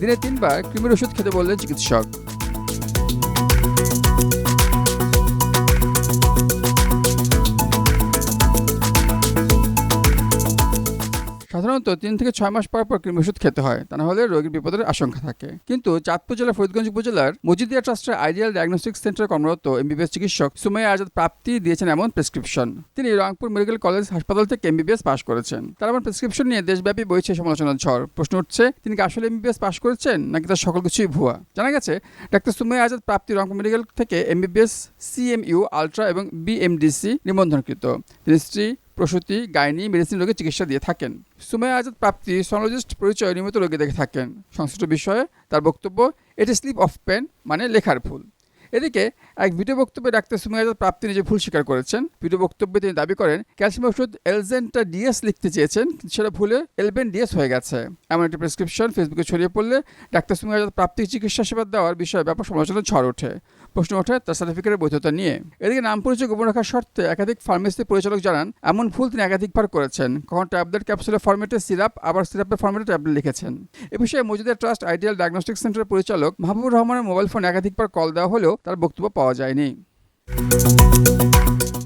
দিনে তিনবার কৃমির ওষুধ খেতে বললেন চিকিৎসক। সাধারণত তিন থেকে ছয় মাস পর পর কৃমি ওষুধ খেতে হয়, তা না হলে রোগীর বিপদের আশঙ্কা থাকে। কিন্তু চাঁদপুর জেলার ফরিদগঞ্জ উপজেলার মজিদিয়া ট্রাস্টের আইডিয়াল ডায়াগনস্টিক সেন্টারে কর্মরত এমবিবিএস চিকিৎসক সুমাইয়া আজাদ প্রাপ্তি দিয়েছেন এমন প্রেসক্রিপশন। তিনি রংপুর মেডিকেল কলেজ হাসপাতাল থেকে এমবিবিএস পাশ করেছেন। তার এমন প্রেসক্রিপশন নিয়ে দেশব্যাপী বইছে সমালোচনার ঝড়। প্রশ্ন উঠছে, তিনি কি আসলে এমবিবিএস পাশ করেছেন, নাকি তার সকল কিছুই ভুয়া? জানা গেছে, ডাক্তার সুমাইয়া আজাদ প্রাপ্তি রংপুর মেডিকেল থেকে এমবিবিএস, সিএমইউ, আলট্রা এবং বিএমডিসি নিবন্ধনকৃত। তিনি স্ত্রী প্রসূতি, গাইনি, মেডিসিন রোগে চিকিৎসা দিয়ে থাকেন। সুমাইয়া আজাদ প্রাপ্তি, সনোলজিস্ট, পরিচয় নিয়মিত রোগী দেখে থাকেন। সংশ্লিষ্ট বিষয়ে তার বক্তব্য এটি স্লিপ অফ পেন মানে লেখার ভুল। এদিকে, এক ভিডিও বক্তব্যে ডাক্তার সুমাইয়া আজাদ প্রাপ্তি নিজে ভুল স্বীকার করেছেন। ভিডিও বক্তব্যে তিনি দাবি করেন ক্যালসিয়াম ওষুধ এলজেন্টা ডিএস লিখতে চেয়েছেন সেটা ভুলে এলবেন ডিএস হয়ে গেছে। এমন একটি প্রেসক্রিপশন ফেসবুকে ছড়িয়ে পড়লে ডাক্তার সুমাইয়া আজাদ প্রাপ্তি চিকিৎসা সেবা দেওয়ার বিষয়ে ব্যাপক সমালোচনা ঝড় ওঠে। প্রশ্ন ওঠে তার সার্টিফিকেটের বৈধতা নিয়ে। এদিকে নাম পরিচয় গোপন রাখার শর্তে একাধিক ফার্মেসি পরিচালক জানান, এমন ভুল তিনি একাধিকবার করেছেন। কখন ট্যাবলেট ক্যাপসুলের ফর্মেটে সিরাপ আবার সিরাপের ফর্মেটে ট্যাবলেট লিখেছেন। এ বিষয়ে মজুদের ট্রাস্ট আইডিয়াল ডায়াগনস্টিক সেন্টারের পরিচালক মাহবুবুর রহমানের মোবাইল ফোন একাধিকবার কল দেওয়া হলেও তার বক্তব্য পাওয়া যায়নি।